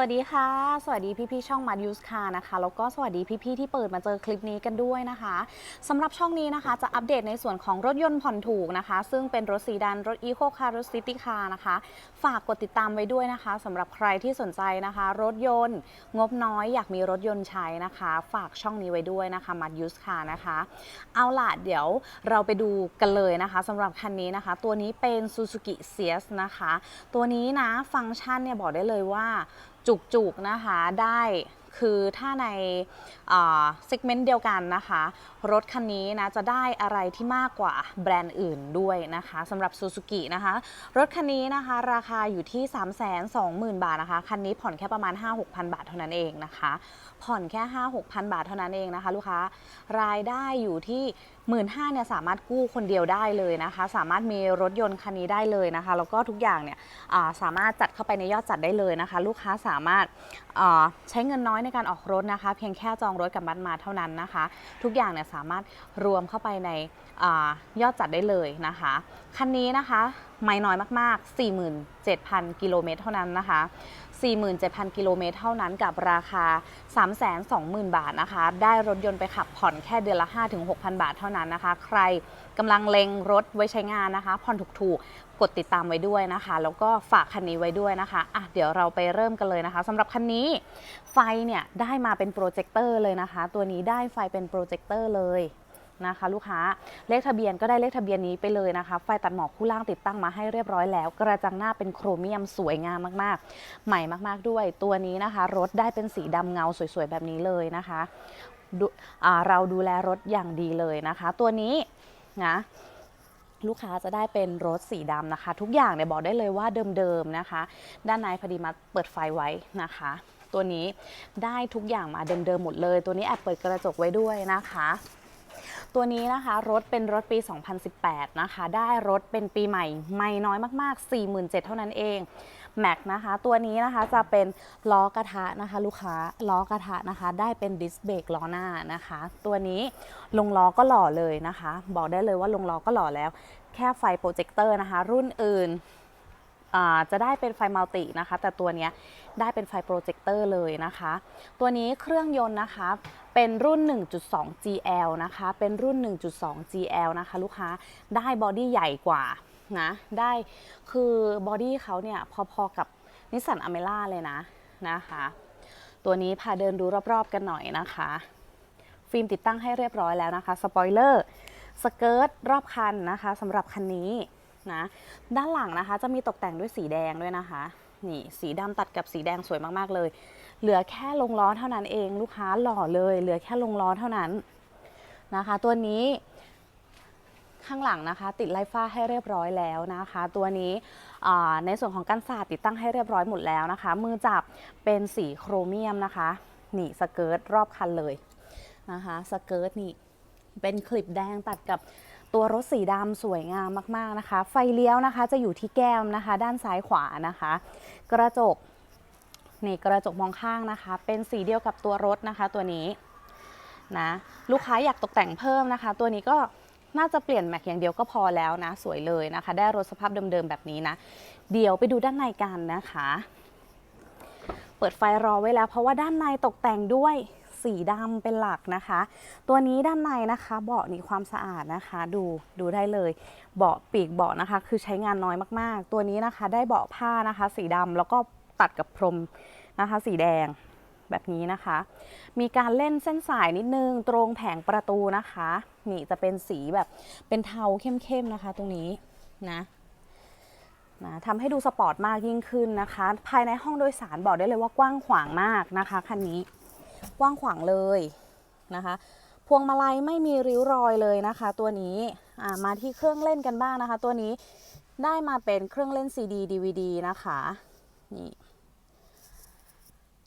วัสดีค่ะ สวัสดีพี่ๆช่องมัดยูสคานะคะ แล้วก็สวัสดีพี่ๆที่เปิดมาเจอคลิปนี้กันด้วยนะคะสำหรับช่องนี้นะคะ จะอัปเดตในส่วนของรถยนต์ผ่อนถูกนะคะ ซึ่งเป็นรถซีดานรถอีโคคาร์รถซิตี้คาร์นะคะ ฝากกดติดตามไว้ด้วยนะคะสำหรับใครที่สนใจนะคะ รถยนต์ งบน้อยอยากมีรถยนต์ใช้นะคะ ฝากช่องนี้ไว้ด้วยนะคะมัดยูสคานะคะ เอาล่ะเดี๋ยวเราไปดูกันเลยนะคะสำหรับคันนี้นะคะ ตัวนี้เป็น Suzuki CS นะคะ ตัวนี้นะฟังก์ชันเนี่ยบอกได้เลยว่า จุกๆนะคะได้คือถ้าในเซกเมนต์เดียวกันนะคะ รถคันนี้นะจะได้อะไรที่มากกว่าแบรนด์อื่นด้วยนะคะสำหรับ Suzuki นะคะ รถคันนี้นะคะ ราคาอยู่ที่ 3 2 0 0 0 0 บาทนะคะ คันนี้ผ่อนแค่ประมาณ 5-6,000 บาทเท่านั้นเองนะคะ ผ่อนแค่ 5-6,000 บาทเท่านั้นเองนะคะ ลูกค้ารายได้อยู่ที่ 1 5ื่นเนี่ยสามารถกู้คนเดียวได้เลยนะคะ สามารถมีรถยนต์คันนี้ได้เลยนะคะ แล้วก็ทุกอย่างเนี่ยาสามารถจัดเข้าไปในยอดจัดได้เลยนะคะ ลูกค้าสามารถาใช้เงินน้อยในการออกรถนะคะ เพียงแค่จองรถกับบัตรมาเท่านั้นนะคะ ทุกอย่างเนี่ยสามารถรวมเข้าไปในอยอดจัดได้เลยนะคะ คันนี้นะคะ ไม่น้อยมาก ๆ 40,000 47,000 กิโลเมตรเท่านั้นนะคะ 47,000 กิโลเมตรเท่านั้นกับราคา 320,000 บาทนะคะ ได้รถยนต์ไปขับผ่อนแค่เดือนละ 5-6,000 บาทเท่านั้นนะคะ ใครกำลังเล็งรถไว้ใช้งานนะคะ ผ่อนถูกๆ กดติดตามไว้ด้วยนะคะ แล้วก็ฝากคันนี้ไว้ด้วยนะคะอะเดี๋ยวเราไปเริ่มกันเลยนะคะสำหรับคันนี้ไฟเนี่ยได้มาเป็นโปรเจคเตอร์เลยนะคะ ตัวนี้ได้ไฟเป็นโปรเจคเตอร์เลย นะคะ ลูกค้าเลขทะเบียนก็ได้เลขทะเบียนนี้ไปเลยนะคะ ไฟตัดหมอกคู่ล่างติดตั้งมาให้เรียบร้อยแล้ว กระจังหน้าเป็นโครเมียมสวยงามมากๆ ใหม่มากๆด้วย ตัวนี้นะคะ รถได้เป็นสีดำเงาสวยๆแบบนี้เลยนะคะเราดูแลรถอย่างดีเลยนะคะ ตัวนี้นะลูกค้าจะได้เป็นรถสีดำนะคะ ทุกอย่างเนี่ยบอกได้เลยว่าเดิมๆนะคะ ด้านในพอดีมาเปิดไฟไว้นะคะ ตัวนี้ได้ทุกอย่างมาเดิมๆหมดเลย ตัวนี้แอบเปิดกระจกไว้ด้วยนะคะ ตัวนี้นะคะรถเป็นรถปี 2018 นะคะ ได้รถเป็นปีใหม่ไม่น้อยมาก ๆ 47,000เท่านั้นเองแม็กนะคะ ตัวนี้นะคะจะเป็นล้อกระทะนะคะ ลูกค้าล้อกระทะนะคะ ได้เป็นดิสเบรกล้อหน้านะคะ ตัวนี้ลงล้อก็หล่อเลยนะคะ บอกได้เลยว่าลงล้อก็หล่อแล้ว แค่ไฟโปรเจคเตอร์นะคะ รุ่นอื่น จะได้เป็นไฟมัลตินะคะ แต่ตัวนี้ได้เป็นไฟโปรเจคเตอร์เลยนะคะ ตัวนี้เครื่องยนต์นะคะ เป็นรุ่น 1.2 GL นะคะ เป็นรุ่น 1.2 GL นะคะ ลูกค้าได้บอดี้ใหญ่กว่านะได้คือบอดี้เขาเนี่ยพอๆกับนิสสันอเมร่าเลยนะนะคะ ตัวนี้พาเดินดูรอบๆกันหน่อยนะคะ ฟิล์มติดตั้งให้เรียบร้อยแล้วนะคะ สปอยเลอร์สเกิร์ตรอบคันนะคะสำหรับคันนี้ นะด้านหลังนะคะ จะมีตกแต่งด้วยสีแดงด้วยนะคะ นี่สีดำตัดกับสีแดงสวยมากๆเลย เหลือแค่ลงล้อเท่านั้นเอง ลูกค้าหล่อเลย เหลือแค่ลงล้อเท่านั้นนะคะ ตัวนี้ข้างหลังนะคะ ติดไลฟ้าให้เรียบร้อยแล้วนะคะ ตัวนี้ในส่วนของกันศาสตร์ติดตั้งให้เรียบร้อยหมดแล้วนะคะ มือจับเป็นสีโครเมียมนะคะนี่สเกิร์ตรอบคันเลยนะคะสเกิร์ตนี่เป็นคลิปแดงตัดกับ ตัวรถสีดำสวยงามมากๆนะคะ ไฟเลี้ยวนะคะจะอยู่ที่แก้มนะคะ ด้านซ้ายขวานะคะ กระจกนี่กระจกมองข้างนะคะ เป็นสีเดียวกับตัวรถนะคะ ตัวนี้นะลูกค้าอยากตกแต่งเพิ่มนะคะ ตัวนี้ก็น่าจะเปลี่ยนแม็กอย่างเดียวก็พอแล้วนะ สวยเลยนะคะ ได้รถสภาพเดิมๆแบบนี้นะ เดี๋ยวไปดูด้านในกันนะคะ เปิดไฟรอไว้แล้ว เพราะว่าด้านในตกแต่งด้วย สีดำเป็นหลักนะคะ ตัวนี้ด้านในนะคะ เบาะนี่ความสะอาดนะคะ ดูดูได้เลย เบาะปีกเบาะนะคะ คือใช้งานน้อยมากๆ ตัวนี้นะคะ ได้เบาะผ้านะคะ สีดำแล้วก็ตัดกับพรมนะคะ สีแดงแบบนี้นะคะ มีการเล่นเส้นสายนิดนึง ตรงแผงประตูนะคะ นี่จะเป็นสีแบบเป็นเทาเข้มๆนะคะ ตรงนี้นะนะทำให้ดูสปอร์ตมากยิ่งขึ้นนะคะ ภายในห้องโดยสารบอกได้เลยว่ากว้างขวางมากนะคะคันนี้ กว้างขวางเลยนะคะ พวงมาลัยไม่มีริ้วรอยเลยนะคะ ตัวนี้มาที่เครื่องเล่นกันบ้างนะคะ ตัวนี้ได้มาเป็นเครื่องเล่น CD DVD นะคะนี่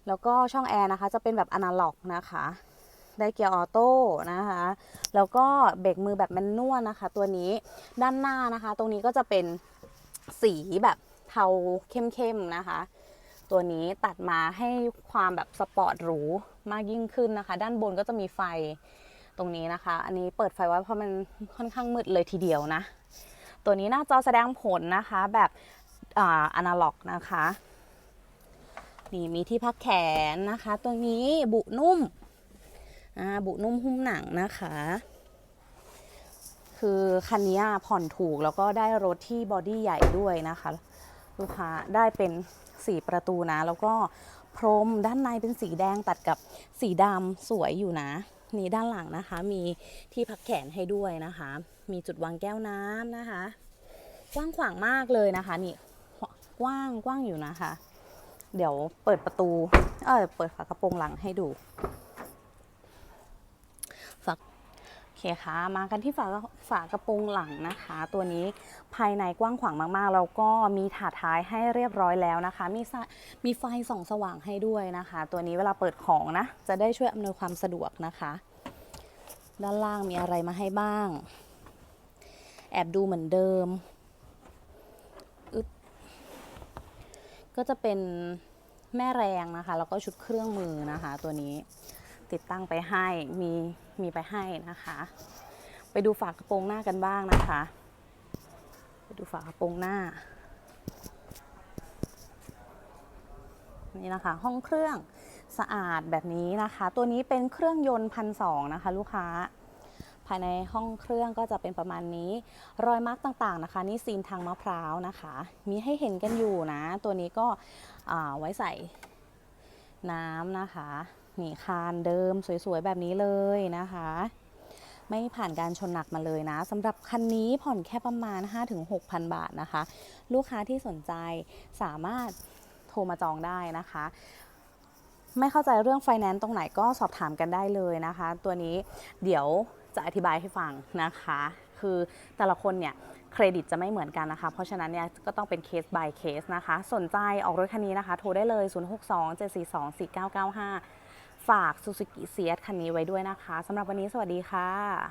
แล้วก็ช่องแอร์นะคะ จะเป็นแบบอนาล็อกนะคะ ได้เกียร์ออโต้นะคะ แล้วก็เบรกมือแบบแมนนวลนะคะ ตัวนี้ด้านหน้านะคะ ตรงนี้ก็จะเป็นสีแบบเทาเข้มๆนะคะ ตัวนี้ตัดมาให้ความแบบสปอร์ตหรู มากยิ่งขึ้นนะคะ ด้านบนก็จะมีไฟตรงนี้นะคะ อันนี้เปิดไฟไว้เพราะมันค่อนข้างมืดเลยทีเดียวนะ ตัวนี้หน้าจอแสดงผลนะคะแบบอ่าอนาล็อกนะคะนี่มีที่พักแขนนะคะ ตัวนี้บุนุ่มอ่าบุนุ่มหุ้มหนังนะคะ คือคันนี้ผ่อนถูกแล้วก็ได้รถที่บอดี้ใหญ่ด้วยนะคะ ลูกค้าได้เป็นสีประตูนะ แล้วก็ พรมด้านในเป็นสีแดงตัดกับสีดำสวยอยู่นะ นี่ด้านหลังนะคะ มีที่พักแขนให้ด้วยนะคะ มีจุดวางแก้วน้ำนะคะ กว้างขวางมากเลยนะคะ นี่กว้างกว้างอยู่นะคะ เดี๋ยวเปิดประตู เออเปิดฝากระโปรงหลังให้ดูฝาโอเคค่ะมากันที่ฝาฝากระโปรงหลังนะคะ ตัวนี้ภายในกว้างขวางมากๆ แล้วก็มีถาดท้ายให้เรียบร้อยแล้วนะคะ มีสะมีไฟส่องสว่างให้ด้วยนะคะ ตัวนี้เวลาเปิดของนะ จะได้ช่วยอำนวยความสะดวกนะคะ ด้านล่างมีอะไรมาให้บ้าง แอบดูเหมือนเดิมก็จะเป็นแม่แรงนะคะ แล้วก็ชุดเครื่องมือนะคะ ตัวนี้ ติดตั้งไปให้มีมีไปให้นะคะ ไปดูฝากระโปรงหน้ากันบ้างนะคะ ไปดูฝากระโปรงหน้า นี่นะคะ ห้องเครื่องสะอาดแบบนี้นะคะ ตัวนี้เป็นเครื่องยนต์พันสองนะคะ ลูกค้า ภายในห้องเครื่องก็จะเป็นประมาณนี้ รอยมาร์กต่างๆนะคะ นี่ซีนทางมะพร้าวนะคะ มีให้เห็นกันอยู่นะ ตัวนี้ก็ไว้ใส่น้ำนะคะ นี่คานเดิมสวยๆแบบนี้เลยนะคะ ไม่ผ่านการชนหนักมาเลยนะสำหรับคันนี้ผ่อนแค่ประมาณ 5-6,000 บาทนะคะ ลูกค้าที่สนใจสามารถโทรมาจองได้นะคะ ไม่เข้าใจเรื่องไฟแนนซ์ตรงไหนก็สอบถามกันได้เลยนะคะ ตัวนี้เดี๋ยวจะอธิบายให้ฟังนะคะ คือแต่ละคนเนี่ยเครดิตจะไม่เหมือนกันนะคะ เพราะฉะนั้นเนี่ยก็ต้องเป็นเคส by เคสนะคะ สนใจออกรถคันนี้นะคะ โทรได้เลย 062 742 4995 ฝาก Suzuki CS คันนี้ไว้ด้วยนะคะสำหรับวันนี้สวัสดีค่ะ